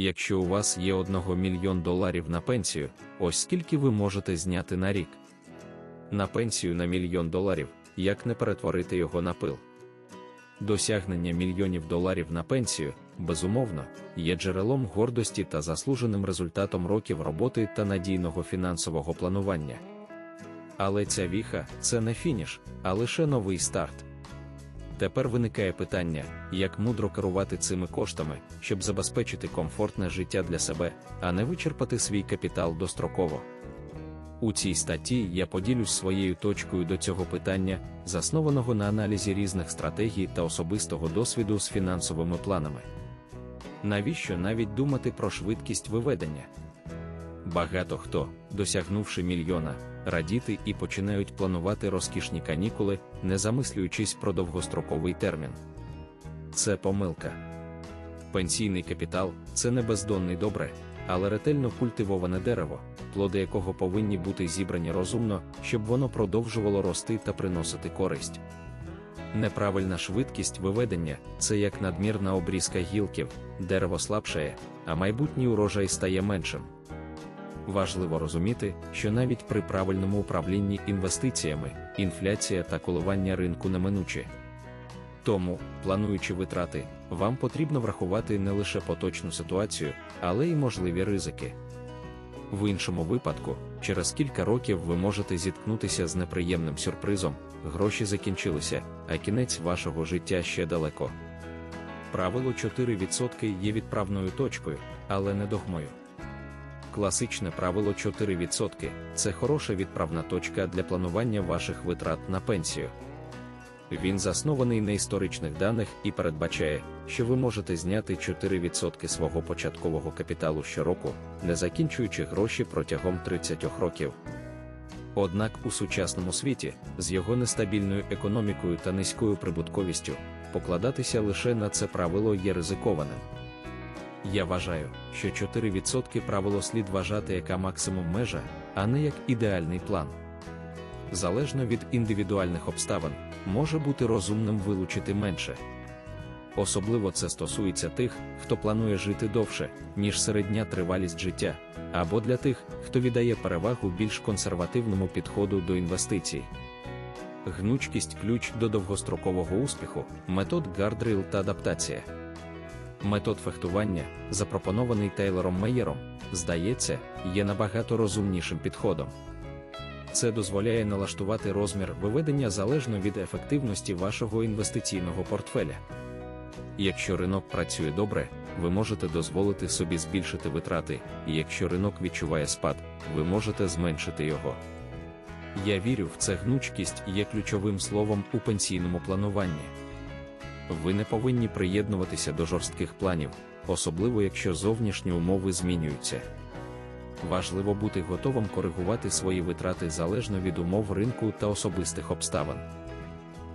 Якщо у вас є 1 мільйон доларів на пенсію, ось скільки ви можете зняти на рік. На пенсію на мільйон доларів, як не перетворити його на пил. Досягнення мільйонів доларів на пенсію, безумовно, є джерелом гордості та заслуженим результатом років роботи та надійного фінансового планування. Але ця віха це не фініш, а лише новий старт. Тепер виникає питання, як мудро керувати цими коштами, щоб забезпечити комфортне життя для себе, а не вичерпати свій капітал достроково. У цій статті я поділюсь своєю точкою до цього питання, заснованого на аналізі різних стратегій та особистого досвіду з фінансовими планами. Навіщо навіть думати про швидкість виведення? Багато хто, досягнувши мільйона, радіти і починають планувати розкішні канікули, не замислюючись про довгостроковий термін. Це помилка. Пенсійний капітал це не бездонний добре, але ретельно культивоване дерево, плоди якого повинні бути зібрані розумно, щоб воно продовжувало рости та приносити користь. Неправильна швидкість виведення це як надмірна обрізка гілків, дерево слабшає, а майбутній урожай стає меншим. Важливо розуміти, що навіть при правильному управлінні інвестиціями інфляція та коливання ринку неминучі. Тому, плануючи витрати, вам потрібно врахувати не лише поточну ситуацію, але й можливі ризики. В іншому випадку, через кілька років ви можете зіткнутися з неприємним сюрпризом, гроші закінчилися, а кінець вашого життя ще далеко. Правило 4% є відправною точкою, але не догмою. Класичне правило 4% це хороша відправна точка для планування ваших витрат на пенсію. Він заснований на історичних даних і передбачає, що ви можете зняти 4% свого початкового капіталу щороку, не закінчуючи гроші протягом 30 років. Однак у сучасному світі, з його нестабільною економікою та низькою прибутковістю, покладатися лише на це правило є ризикованим. Я вважаю, що 4% правило слід вважати як максимум межа, а не як ідеальний план. Залежно від індивідуальних обставин, може бути розумним вилучити менше. Особливо це стосується тих, хто планує жити довше, ніж середня тривалість життя, або для тих, хто віддає перевагу більш консервативному підходу до інвестицій. Гнучкість ключ до довгострокового успіху, метод гардрил та адаптація. Метод фехтування, запропонований Тейлором Мейєром, здається, є набагато розумнішим підходом. Це дозволяє налаштувати розмір виведення залежно від ефективності вашого інвестиційного портфеля. Якщо ринок працює добре, ви можете дозволити собі збільшити витрати, і якщо ринок відчуває спад, ви можете зменшити його. Я вірю в це гнучкість є ключовим словом у пенсійному плануванні. Ви не повинні приєднуватися до жорстких планів, особливо якщо зовнішні умови змінюються. Важливо бути готовим коригувати свої витрати залежно від умов ринку та особистих обставин.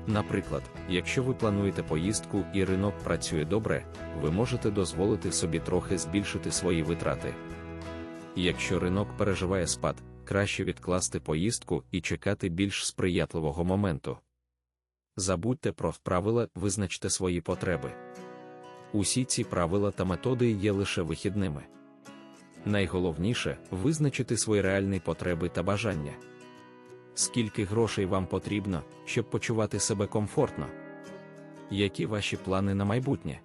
Наприклад, якщо ви плануєте поїздку і ринок працює добре, ви можете дозволити собі трохи збільшити свої витрати. Якщо ринок переживає спад, краще відкласти поїздку і чекати більш сприятливого моменту. Забудьте про правила, визначте свої потреби. Усі ці правила та методи є лише вихідними. Найголовніше визначити свої реальні потреби та бажання. Скільки грошей вам потрібно, щоб почувати себе комфортно? Які ваші плани на майбутнє?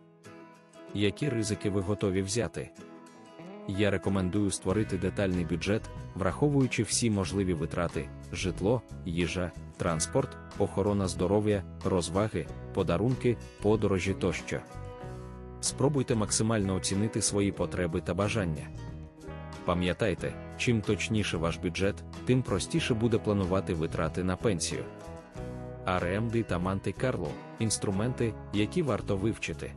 Які ризики ви готові взяти? Я рекомендую створити детальний бюджет, враховуючи всі можливі витрати: житло, їжа, транспорт, охорона здоров'я, розваги, подарунки, подорожі тощо. Спробуйте максимально оцінити свої потреби та бажання. Пам'ятайте, чим точніше ваш бюджет, тим простіше буде планувати витрати на пенсію. RMD та Монте-Карло інструменти, які варто вивчити.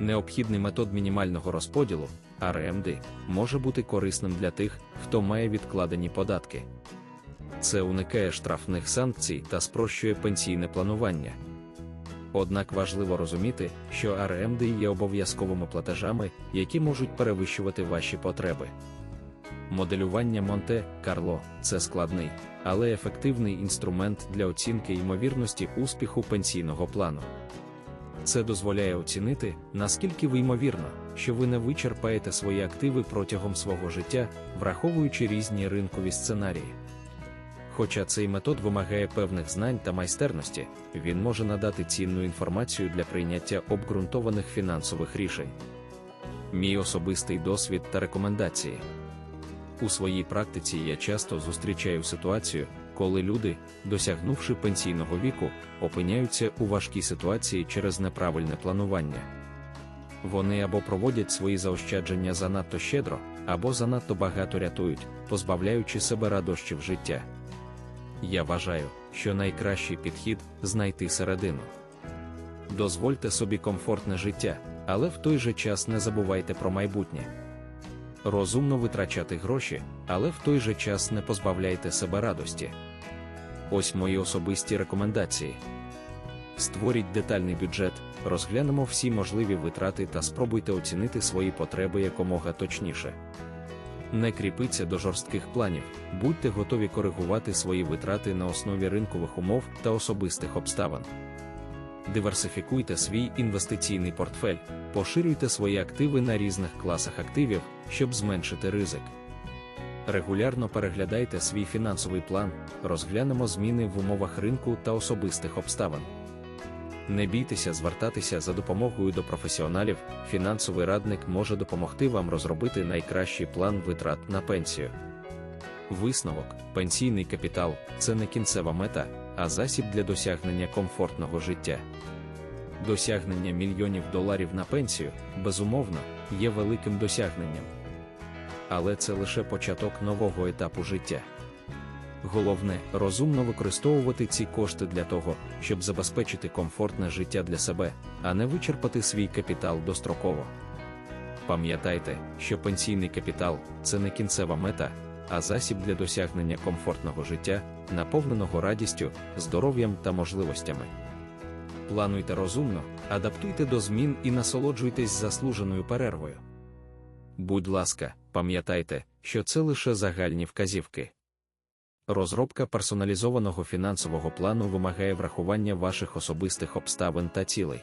Необхідний метод мінімального розподілу RMD, може бути корисним для тих, хто має відкладені податки. Це уникає штрафних санкцій та спрощує пенсійне планування. Однак важливо розуміти, що RMD є обов'язковими платежами, які можуть перевищувати ваші потреби. Моделювання Монте Карло це складний, але ефективний інструмент для оцінки ймовірності успіху пенсійного плану. Це дозволяє оцінити, наскільки ви ймовірно, що ви не вичерпаєте свої активи протягом свого життя, враховуючи різні ринкові сценарії. Хоча цей метод вимагає певних знань та майстерності, він може надати цінну інформацію для прийняття обґрунтованих фінансових рішень. Мій особистий досвід та рекомендації. У своїй практиці я часто зустрічаю ситуацію, коли люди, досягнувши пенсійного віку, опиняються у важкій ситуації через неправильне планування. Вони або проводять свої заощадження занадто щедро, або занадто багато рятують, позбавляючи себе радощів життя. Я вважаю, що найкращий підхід знайти середину. Дозвольте собі комфортне життя, але в той же час не забувайте про майбутнє. Розумно витрачати гроші, але в той же час не позбавляйте себе радості. Ось мої особисті рекомендації. Створіть детальний бюджет, розглянемо всі можливі витрати та спробуйте оцінити свої потреби якомога точніше. Не кріпіться до жорстких планів, будьте готові коригувати свої витрати на основі ринкових умов та особистих обставин. Диверсифікуйте свій інвестиційний портфель, поширюйте свої активи на різних класах активів, щоб зменшити ризик. Регулярно переглядайте свій фінансовий план, розглянемо зміни в умовах ринку та особистих обставин. Не бійтеся звертатися за допомогою до професіоналів, фінансовий радник може допомогти вам розробити найкращий план витрат на пенсію. Висновок: пенсійний капітал це не кінцева мета, а засіб для досягнення комфортного життя. Досягнення мільйонів доларів на пенсію, безумовно, є великим досягненням. Але це лише початок нового етапу життя. Головне розумно використовувати ці кошти для того, щоб забезпечити комфортне життя для себе, а не вичерпати свій капітал достроково. Пам'ятайте, що пенсійний капітал це не кінцева мета, а засіб для досягнення комфортного життя, наповненого радістю, здоров'ям та можливостями. Плануйте розумно, адаптуйте до змін і насолоджуйтесь заслуженою перервою. Будь ласка, пам'ятайте, що це лише загальні вказівки. Розробка персоналізованого фінансового плану вимагає врахування ваших особистих обставин та цілей.